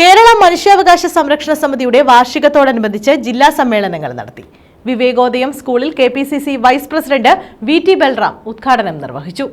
കേരള മനുഷ്യാവകാശ സംരക്ഷണ സമിതിയുടെ വാർഷികത്തോടനുബന്ധിച്ച് ജില്ലാ സമ്മേളനങ്ങൾ നടത്തി. വിവേകോദയം സ്കൂളിൽ K P C C vice president V T Balram ഉദ്ഘാടനം നിർവഹിച്ചു.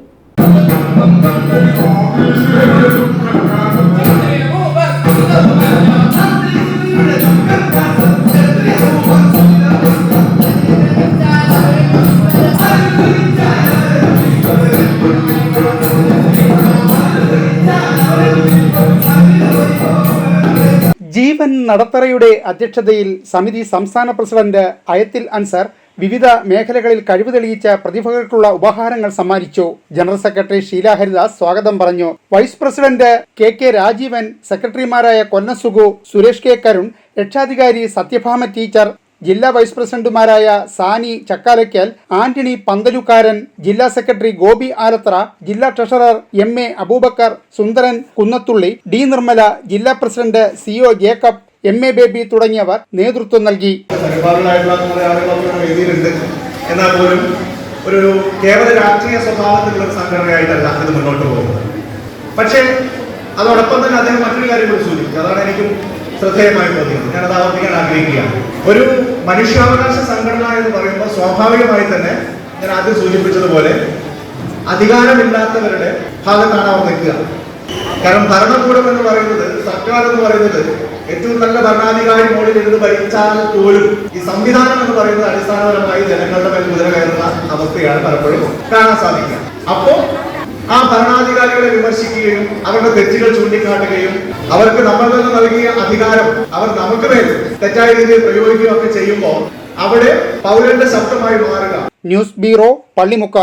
ജീവൻ നടത്തറയുടെ അധ്യക്ഷതയിൽ സമിതി സംസ്ഥാന പ്രസിഡന്റ് അയത്തിൽ അൻസർ വിവിധ മേഖലകളിൽ കഴിവ് തെളിയിച്ച പ്രതിഭകൾക്കുള്ള ഉപഹാരങ്ങൾ സമ്മാനിച്ചു. ജനറൽ സെക്രട്ടറി ഷീല ഹരിദാസ് സ്വാഗതം പറഞ്ഞു. Vice president K K Rajeevan സെക്രട്ടറിമാരായ കൊല്ലസുഗു സുരേഷ് കെ കരുൺ രക്ഷാധികാരി സത്യഭാമ ടീച്ചർ ജില്ലാ വൈസ് പ്രസിഡന്റുമാരായ സാനി ചക്കാലയ്ക്കൽ ആന്റണി പന്തലുക്കാരൻ ജില്ലാ സെക്രട്ടറി ഗോപി ആലത്ര ജില്ലാ treasurer M A Abubakar Sundaran Kunnathully D Nirmala ജില്ലാ president C O Jacob M A Baby തുടങ്ങിയവർ നേതൃത്വം നൽകി. എന്നാൽ പോലും ഒരു കേവല രാഷ്ട്രീയ സ്വഭാവത്തിലുള്ള സംഘടനയായിട്ടല്ല ഇത് മുന്നോട്ട് പോകുന്നത്. പക്ഷേ അതോടൊപ്പം തന്നെ അദ്ദേഹം മറ്റൊരു കാര്യം കൂടി സൂചിപ്പിച്ചു. അതാണ് എനിക്കും ശ്രദ്ധേയമായി തോന്നിയത് ഞാനത് ആവർത്തിക്കാൻ ആഗ്രഹിക്കുകയാണ്. ഒരു മനുഷ്യാവകാശ സംഘടന എന്ന് പറയുമ്പോൾ സ്വാഭാവികമായി തന്നെ ഞാൻ ആദ്യം സൂചിപ്പിച്ചതുപോലെ അധികാരമില്ലാത്തവരുടെ ഭാഗത്താണ് അവർ നിൽക്കുക. കാരണം ഭരണകൂടം എന്ന് പറയുന്നത് സർക്കാർ എന്ന് പറയുന്നത് ഏറ്റവും നല്ല ഭരണാധികാരി മുകളിൽ ഇരുന്ന് ഭരിച്ചാൽ പോലും ഈ സംവിധാനം എന്ന് പറയുന്നത് അടിസ്ഥാനപരമായി ജനങ്ങളുടെ മേൽ കുതിര കയറുന്ന അവസ്ഥയാണ് പലപ്പോഴും കാണാൻ സാധിക്കുക. അപ്പോ ആ ഭരണാധികാരികളെ വിമർശിക്കുകയും അവരുടെ തെറ്റുകൾ ചൂണ്ടിക്കാട്ടുകയും അവർക്ക് നമ്മൾ നിന്ന് നൽകിയ അധികാരം അവർ നമുക്ക് മേൽ തെറ്റായ രീതിയിൽ പ്രയോഗിക്കുകയൊക്കെ ചെയ്യുമ്പോൾ അവിടെ പൗരന്റെ ശബ്ദമായി മാറുക. News bureau Pallimukku.